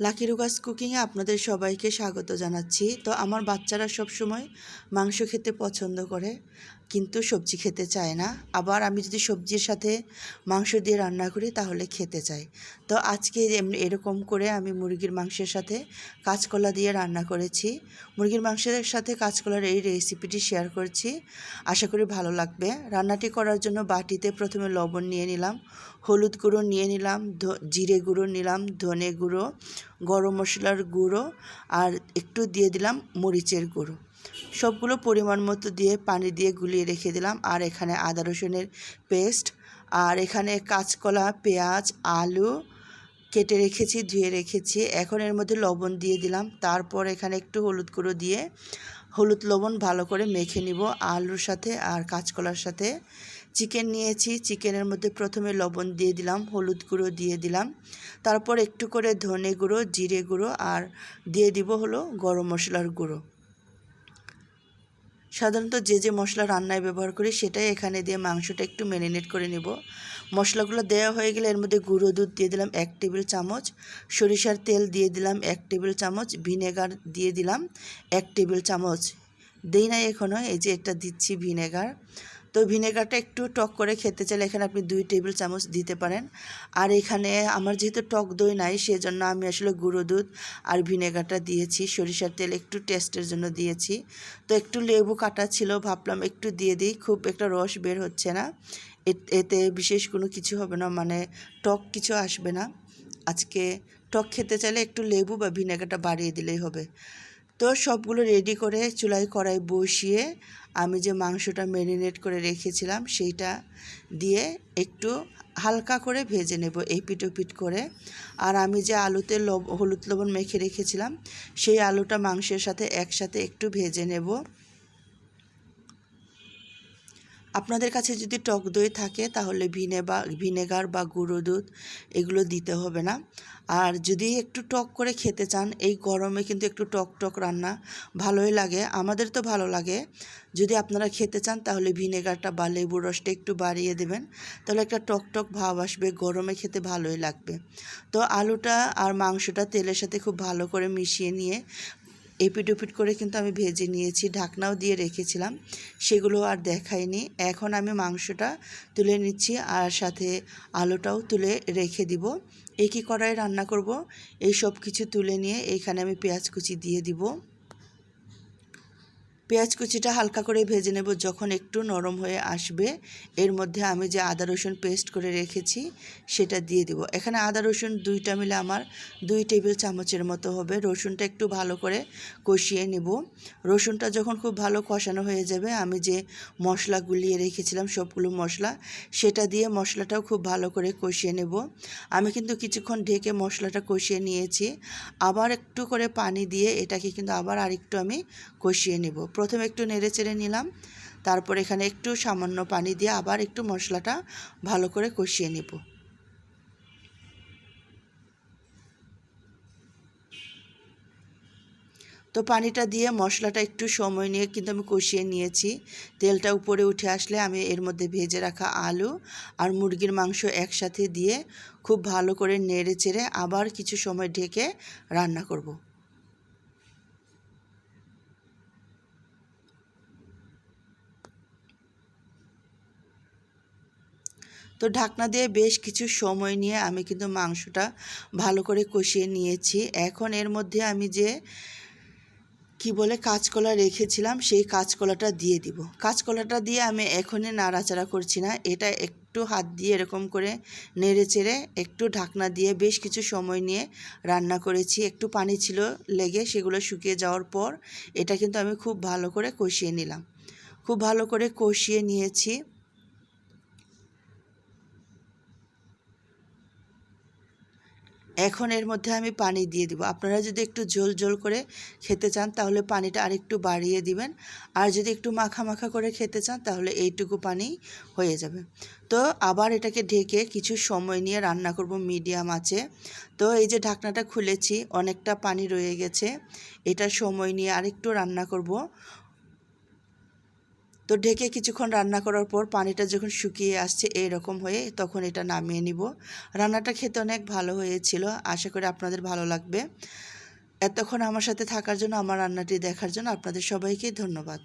Lucky রুগাস কুকিংয়ে আপনাদের সবাইকে স্বাগত জানাচ্ছি। তো আমার বাচ্চারা সব সময় মাংস খেতে পছন্দ করে। কিন্তু সবজি খেতে চায় না। আবার আমি যদি সবজির সাথে মাংস দিয়ে রান্না করি, তাহলে খেতে চায়। তো আজকে এরকম করে আমি মুরগির মাংসের সাথে কাঁচকলা দিয়ে রান্না করেছি। মুরগির মাংসের সাথে কাঁচকলার এই রেসিপিটি শেয়ার করছি। আশা করি ভালো লাগবে। রান্নাটি করার জন্য বাটিতে প্রথমে লবণ নিয়ে নিলাম, হলুদ গুঁড়ো নিয়ে নিলাম জিরে গুঁড়ো নিলাম, ধনে গুঁড়ো, গরম মশলার গুঁড়ো, আর একটু দিয়ে দিলাম মরিচের গুঁড়ো। সবগুলো পরিমাণ মতো দিয়ে পানি দিয়ে গুলিয়ে রেখে দিলাম। আর এখানে আদা রসুনের পেস্ট, আর এখানে কাঁচকলা, পেঁয়াজ, আলু কেটে রেখেছি, ধুয়ে রেখেছি। এখন এর মধ্যে লবণ দিয়ে দিলাম। তারপর এখানে একটু হলুদ গুঁড়ো দিয়ে হলুদ লবণ ভালো করে মেখে নিব আলুর সাথে আর কাঁচকলার সাথে। চিকেন নিয়েছি, চিকেনের মধ্যে প্রথমে লবণ দিয়ে দিলাম, হলুদ গুঁড়ো দিয়ে দিলাম। তারপর একটু করে ধনে গুঁড়ো, জিরে গুঁড়ো, আর দিয়ে দিব হলো গরম মশলার গুঁড়ো। সাধারণত যে যে মশলা রান্নায় ব্যবহার করি সেটাই এখানে দিয়ে মাংসটা একটু ম্যারিনেট করে নেব। মশলাগুলো দেওয়া হয়ে গেলে এর মধ্যে গুঁড়ো দুধ দিয়ে দিলাম এক টেবিল চামচ, সরিষার তেল দিয়ে দিলাম এক টেবিল চামচ, ভিনেগার দিয়ে দিলাম এক টেবিল চামচ। দেই নাই এখনও এই যে এটা দিচ্ছি ভিনেগার। তো ভিনেগারটা একটু টক করে খেতে চাইলে এখানে আপনি দুই টেবিল চামচ দিতে পারেন। আর এখানে আমার যেহেতু টক দই নাই, সেজন্য আমি আসলে গুঁড়ো দুধ আর ভিনেগারটা দিয়েছি। সরিষার তেল একটু টেস্টের জন্য দিয়েছি। তো একটু লেবু কাটা ছিল, ভাবলাম একটু দিয়ে দিই, খুব একটা রস বের হচ্ছে না। এতে বিশেষ কোনো কিছু হবে না মানে টক কিছু আসবে না। আজকে টক খেতে চাইলে একটু লেবু বা ভিনেগারটা বাড়িয়ে দিলেই হবে। তো সবগুলো রেডি করে চুলাই কড়াই বসিয়ে আমি যে মাংসটা ম্যারিনেট করে রেখেছিলাম সেইটা দিয়ে একটু হালকা করে ভেজে নেব এই পিঠ করে। আর আমি যে আলুতে লব, হলুদ লবণ মেখে রেখেছিলাম, সেই আলুটা মাংসের সাথে একসাথে একটু ভেজে নেব। আপনাদের কাছে যদি টক দই থাকে, তাহলে ভিনে বা, ভিনেগার বা গুঁড়ো দুধ এগুলো দিতে হবে না। আর যদি একটু টক করে খেতে চান, এই গরমে কিন্তু একটু টক টক রান্না ভালোই লাগে। আমাদের তো ভালো লাগে। যদি আপনারা খেতে চান, তাহলে ভিনেগারটা বা লেবুর রসটা একটু বাড়িয়ে দেবেন। তাহলে একটা টক টক ভাব আসবে, গরমে খেতে ভালোই লাগবে। তো আলুটা আর মাংসটা তেলের সাথে খুব ভালো করে মিশিয়ে নিয়ে এপিট ওপিট করে কিন্তু আমি ভেজে নিয়েছি, ঢাকনাও দিয়ে রেখেছিলাম, সেগুলো আর দেখাইনি এখন আমি মাংসটা তুলে নিচ্ছি আর সাথে আলুটাও তুলে রেখে দিব। একই কড়াই রান্না করব? এই সব কিছু তুলে নিয়ে এইখানে আমি পেঁয়াজ কুচি দিয়ে দিব। পেঁয়াজ কুচিটা হালকা করে ভেজে নেব, যখন একটু নরম হয়ে আসবে। এর মধ্যে আমি যে আদা রসুন পেস্ট করে রেখেছি, সেটা দিয়ে দিব। এখানে আদা রসুন দুইটা মিলে আমার দুই টেবিল চামচের মতো হবে। রসুনটা একটু ভালো করে কষিয়ে নেব। রসুনটা যখন খুব ভালো কষানো হয়ে যাবে, আমি যে মশলা গুলিয়ে রেখেছিলাম, সবগুলো মশলা, সেটা দিয়ে মশলাটাও খুব ভালো করে কষিয়ে নেব। আমি কিন্তু কিছুক্ষণ ঢেকে মশলাটা কষিয়ে নিয়েছি। আবার একটু করে পানি দিয়ে এটাকে কিন্তু আবার আরেকটু আমি কষিয়ে নেব। প্রথমে একটু নেড়ে চেড়ে নিলাম। তারপর এখানে একটু সামান্য পানি দিয়ে আবার একটু মশলাটা ভালো করে কষিয়ে নেব। তো পানিটা দিয়ে মশলাটা একটু সময় নিয়ে কিন্তু আমি কষিয়ে নিয়েছি। তেলটা উপরে উঠে আসলে আমি এর মধ্যে ভেজে রাখা আলু আর মুরগির মাংস একসাথে দিয়ে খুব ভালো করে নেড়ে চেড়ে আবার কিছু সময় ঢেকে রান্না করব। তো ঢাকনা দিয়ে বেশ কিছু সময় নিয়ে আমি কিন্তু মাংসটা ভালো করে কষিয়ে নিয়েছি। এখন এর মধ্যে আমি যে কি বলে কাঁচকলা রেখেছিলাম, সেই কাঁচকলাটা দিয়ে দিব। কাঁচকলাটা দিয়ে আমি এখনই নাড়াচাড়া করছি না। এটা একটু হাত দিয়ে এরকম করে নেড়ে চেড়ে একটু ঢাকনা দিয়ে বেশ কিছু সময় নিয়ে রান্না করেছি। একটু পানি ছিল লেগে সেগুলো শুকিয়ে যাওয়ার পর এটা কিন্তু আমি খুব ভালো করে কষিয়ে নিলাম। খুব ভালো করে কষিয়ে নিয়েছি। এখন এর মধ্যে আমি পানি দিয়ে দিব। আপনারা যদি একটু ঝোল ঝোল করে খেতে চান, তাহলে পানিটা আরেকটু বাড়িয়ে দিবেন। আর যদি একটু মাখা মাখা করে খেতে চান, তাহলে এইটুকু পানি হয়ে যাবে। তো আবার এটাকে ঢেকে কিছু সময় নিয়ে রান্না করব মিডিয়াম আছে তো এই যে ঢাকনাটা খুলেছি, অনেকটা পানি রয়ে গেছে। এটা সময় নিয়ে আরেকটু রান্না করব। তো ঢেকে কিছুক্ষণ রান্না করার পর পানিটা যখন শুকিয়ে আসছে এইরকম হয়ে তখন এটা নামিয়ে নিব। রান্নাটা খেতে অনেক ভালো হয়েছিল, আশা করি আপনাদের ভালো লাগবে। এতক্ষণ আমার সাথে থাকার জন্য, আমার রান্নাটি দেখার জন্য আপনাদের সবাইকে ধন্যবাদ।